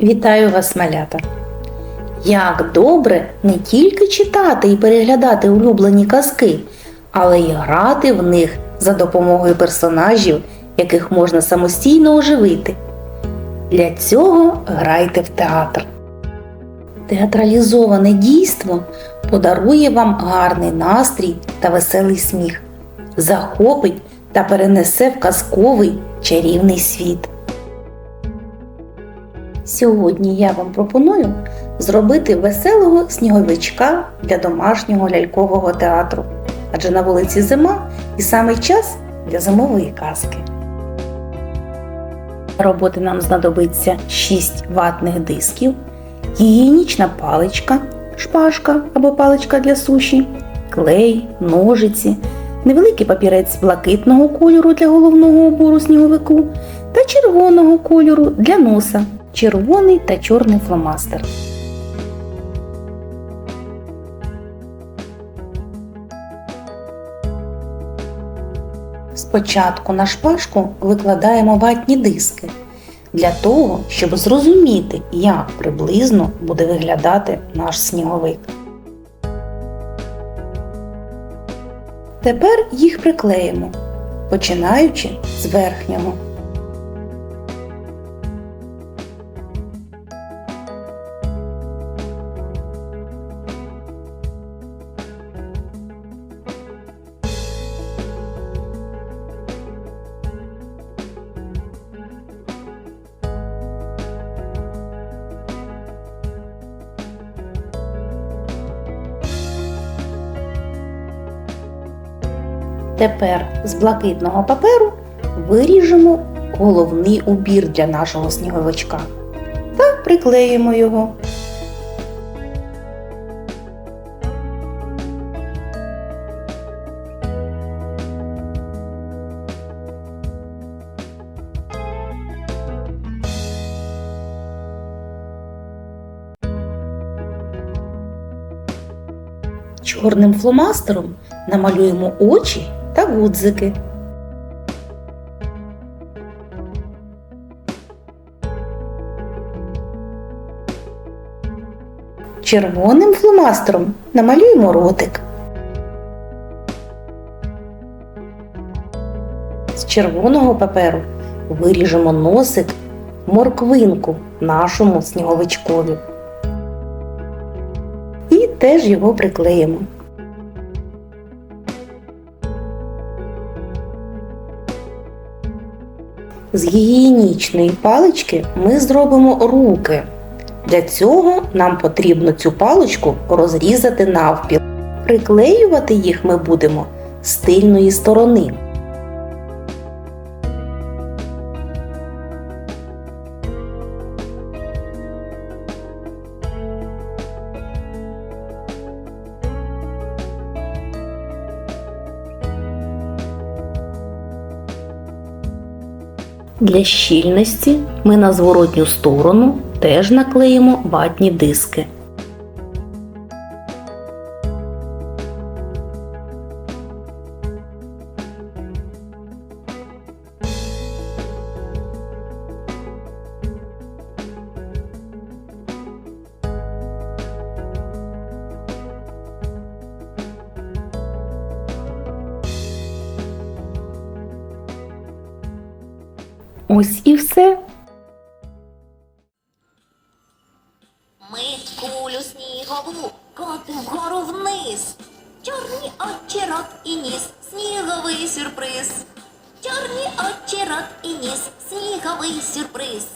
Вітаю вас, малята! Як добре не тільки читати і переглядати улюблені казки, але й грати в них за допомогою персонажів, яких можна самостійно оживити. Для цього грайте в театр. Театралізоване дійство подарує вам гарний настрій та веселий сміх, захопить та перенесе в казковий чарівний світ. Сьогодні я вам пропоную зробити веселого сніговичка для домашнього лялькового театру. Адже на вулиці зима і саме час для зимової казки. Для роботи нам знадобиться 6 ватних дисків, гігієнічна паличка, шпажка або паличка для суші, клей, ножиці, невеликий папірець блакитного кольору для головного убору сніговику та червоного кольору для носа, червоний та чорний фломастер. Спочатку на шпажку викладаємо ватні диски для того, щоб зрозуміти, як приблизно буде виглядати наш сніговик. Тепер їх приклеїмо, починаючи з верхнього. Тепер з блакитного паперу виріжемо головний убір для нашого сніговичка та приклеїмо його. Чорним фломастером намалюємо очі та гудзики. Червоним фломастером намалюємо ротик. З червоного паперу виріжемо носик морквинку нашому сніговичкові. І теж його приклеїмо. З гігієнічної палички ми зробимо руки. Для цього нам потрібно цю паличку розрізати навпіл. Приклеювати їх ми будемо з тильної сторони. Для щільності ми на зворотню сторону теж наклеїмо ватні диски. Ось і все. Ми кулю снігову котим вгору вниз. Чорні очі, рот і ніс, сніговий сюрприз. Чорні очі, рот і ніс, сніговий сюрприз.